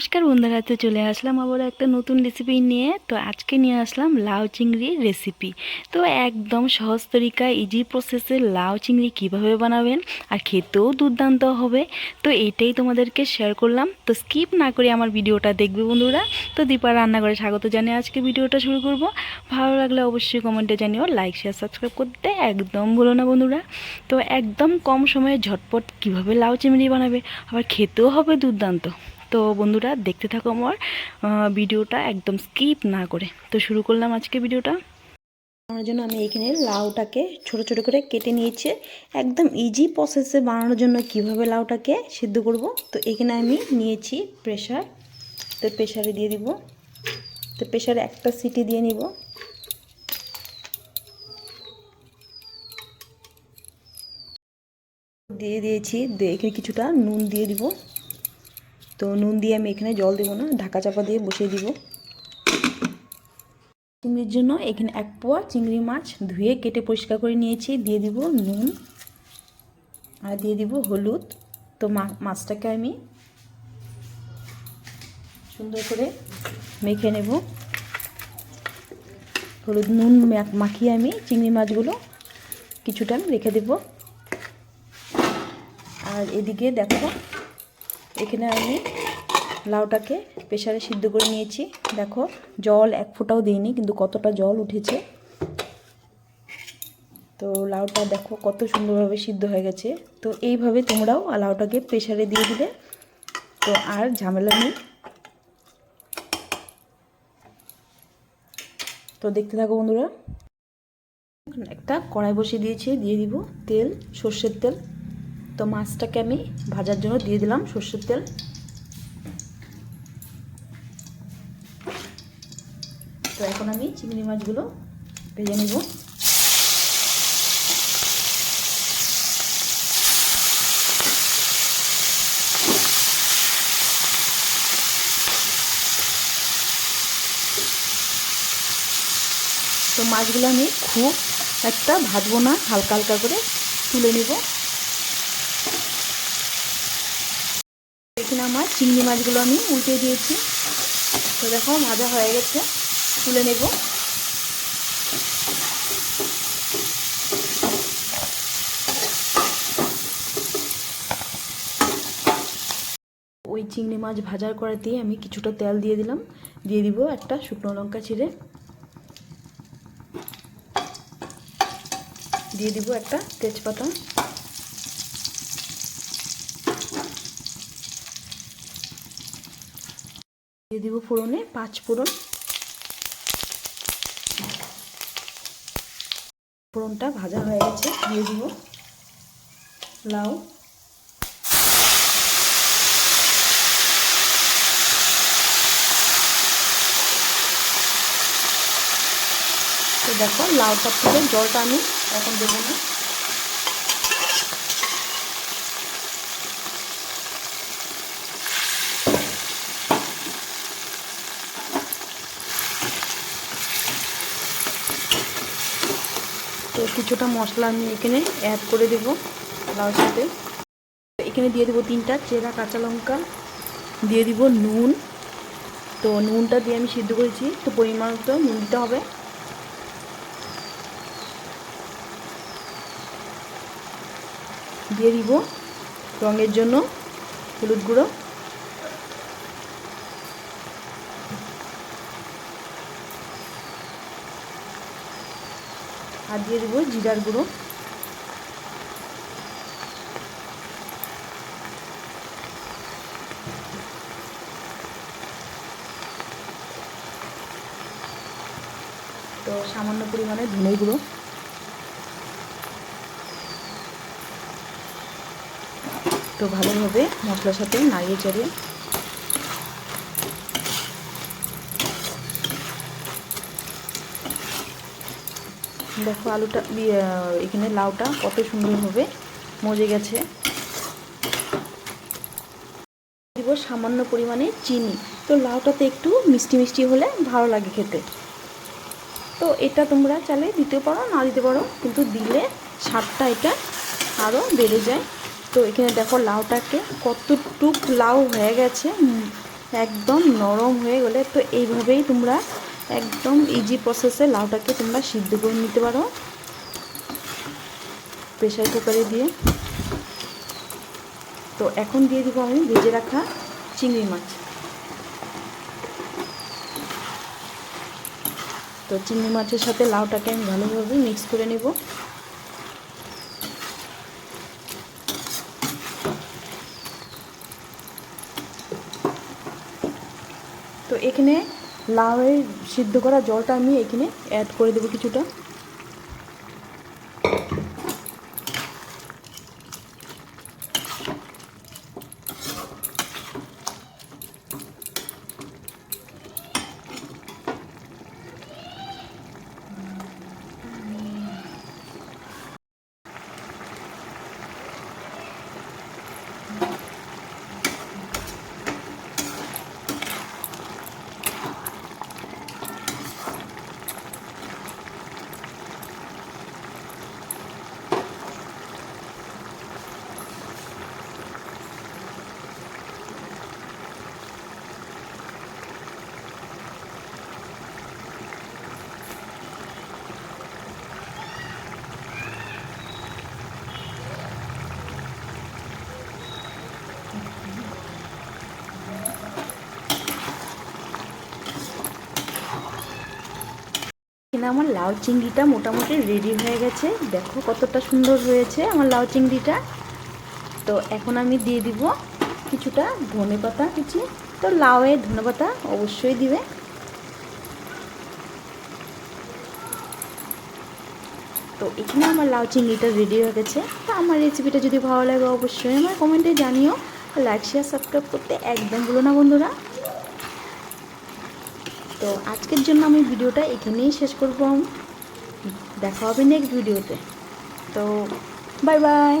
নমস্কার বন্ধুরা, তো চলে আসলাম আবার একটা নতুন রেসিপি নিয়ে। তো আজকে নিয়ে আসলাম লাউ চিংড়ির রেসিপি তো একদম সহজ তরিকা ইজি প্রসেসে লাউ চিংড়ি কীভাবে বানাবেন আর খেতেও দুর্দান্ত হবে। তো এটাই তোমাদেরকে শেয়ার করলাম। তো স্কিপ না করে আমার ভিডিওটা দেখবে বন্ধুরা। তো দীপা রান্নাঘরে স্বাগত জানিয়ে আজকে ভিডিওটা শুরু করব। ভালো লাগলে অবশ্যই কমেন্টে জানিও লাইক শেয়ার সাবস্ক্রাইব করতে একদম ভুলো না বন্ধুরা। তো একদম কম সময়ে ঝটপট কীভাবে লাউ চিংড়ি বানাবে, আবার খেতেও হবে দুর্দান্ত। তো বন্ধুরা, দেখতে থাকো আমার ভিডিওটা একদম স্কিপ না করে। তো শুরু করলাম আজকে ভিডিওটা। বানানোর জন্য আমি এখানে লাউটাকে ছোট ছোট করে কেটে নিয়েছি। একদম ইজি প্রসেসে বানানোর জন্য কীভাবে লাউটাকে সিদ্ধ করব? তো এখানে আমি নিয়েছি প্রেশার তো প্রেশারে দিয়ে দিব। তো প্রেশারে একটা সিটি দিয়ে নিব। দিয়ে দিয়েছি, দিয়ে এখানে কিছুটা নুন দিয়ে দিব। তো নুন দিয়ে আমি এখানে জল দেবো না, ঢাকা চাপা দিয়ে বসিয়ে দিব। চিংড়ির জন্য এখানে এক পোয়া চিংড়ি মাছ ধুয়ে কেটে পরিষ্কার করে নিয়েছি, দিয়ে দিব নুন আর দিয়ে দিব হলুদ। তো মাছটাকে আমি সুন্দর করে মেখে নেব। হলুদ নুন মাখিয়ে আমি চিংড়ি মাছগুলো কিছুটা আমি রেখে দেব। আর এদিকে দেখো এখানে আমি লাউটাকে প্রেশারে সিদ্ধ করে নিয়েছি। দেখো, জল এক ফোঁটাও দিইনি, কিন্তু কতটা জল উঠেছে। তো লাউটা দেখো কত সুন্দরভাবে সিদ্ধ হয়ে গেছে। তো এইভাবে তোমরাও লাউটাকে প্রেশারে দিয়ে দিলে তো আর ঝামেলা নেই। তো দেখতে থাকো বন্ধুরা। একটা কড়াই বসিয়ে দিয়েছি, দিয়ে দিব তেল, সর্ষের তেল। তো মাছটাকে আমি ভাজার জন্য দিয়ে দিলাম সর্ষের তেল। তো এখন আমি চিংড়ি মাছগুলো ভেজে নেব। তো মাছগুলো আমি খুব একটা ভাজবো না, হালকা হালকা করে তুলে নেব। এখানে আমার চিংড়ি মাছগুলো আমি উল্টে দিয়েছি। তো দেখো, ভাজা হয়ে গেছে। তুলে নেব। ওই চিংড়ি মাছ ভাজার করাতেই আমি কিছুটা তেল দিয়ে দিলাম। দিয়ে দিব একটা শুকনো লঙ্কা ছিঁড়ে। দিয়ে দিব একটা তেজপাতা। দিয়ে দিব ফোড়নে, পাঁচ ফোড়ন। ফোড়নটা ভাজা হয়ে গেছে, দিয়ে দিব লাউ। তো দেখো লাউটার থেকে জলটা আমি এখন দেবো না। তো কিছুটা মশলা আমি এখানে অ্যাড করে দেব লাউর সাথে। এখানে দিয়ে দেবো তিনটা চেরা কাঁচা লঙ্কা, দিয়ে দিব নুন। তো নুনটা দিয়ে আমি সিদ্ধ করেছি, তো পরিমাণ মতো নুন দিতে হবে। দিয়ে দিব রঙের জন্য হলুদ গুঁড়ো। আর দিয়ে দেবো জিরার গুঁড়ো। তো সামান্য পরিমাণে ধনে গুঁড়ো। তো ভালোভাবে মশলার সাথে নাড়িয়ে চাড়িয়ে দেখো আলুটা ইয়ে, এখানে লাউটা কত সুন্দরভাবে মজে গেছে। দিব সামান্য পরিমাণে চিনি। তো লাউটাতে একটু মিষ্টি মিষ্টি হলে ভালো লাগে খেতে। তো এটা তোমরা চালে দিতে পারো না দিতে পারো কিন্তু দিলে স্বাদটা এটা আরও বেড়ে যায়। তো এখানে দেখো লাউটাকে কতটুক লাউ হয়ে গেছে একদম নরম হয়ে গেলে। তো এইভাবেই তোমরা একদম ইজি প্রসেসে লাউটাকে তোমরা সিদ্ধ করে নিতে পারো। প্রেশার কুকারে দিয়ে। তো এখন দিয়ে দিব আমি ভেজে রাখা চিংড়ি মাছ। তো চিংড়ি মাছের সাথে লাউটাকে আমি ভালোভাবে মিক্স করে নেব। তো এখানে লাউয়ের সিদ্ধ করা জলটা আমি এখানে অ্যাড করে দেবো কিছুটা। এখানে আমার লাউ চিংড়িটা মোটামুটি রেডি হয়ে গেছে। দেখো কতটা সুন্দর হয়েছে আমার লাউ চিংড়িটা। তো এখন আমি দিয়ে দিব কিছুটা ধনে পাতা কুচি তো লাউয়ে ধনে পাতা অবশ্যই দিবে। তো এখানে আমার লাউ চিংড়িটা রেডি হয়ে গেছে। তো আমার রেসিপিটা যদি ভালো লাগে অবশ্যই আমার কমেন্টে জানিও। লাইক শেয়ার সাবস্ক্রাইব করতে একদম ভুলো না বন্ধুরা। তো আজকের জন্য আমি ভিডিওটা এখানেই শেষ করব। দেখা হবে নেক্সট ভিডিওতে তো। Bye bye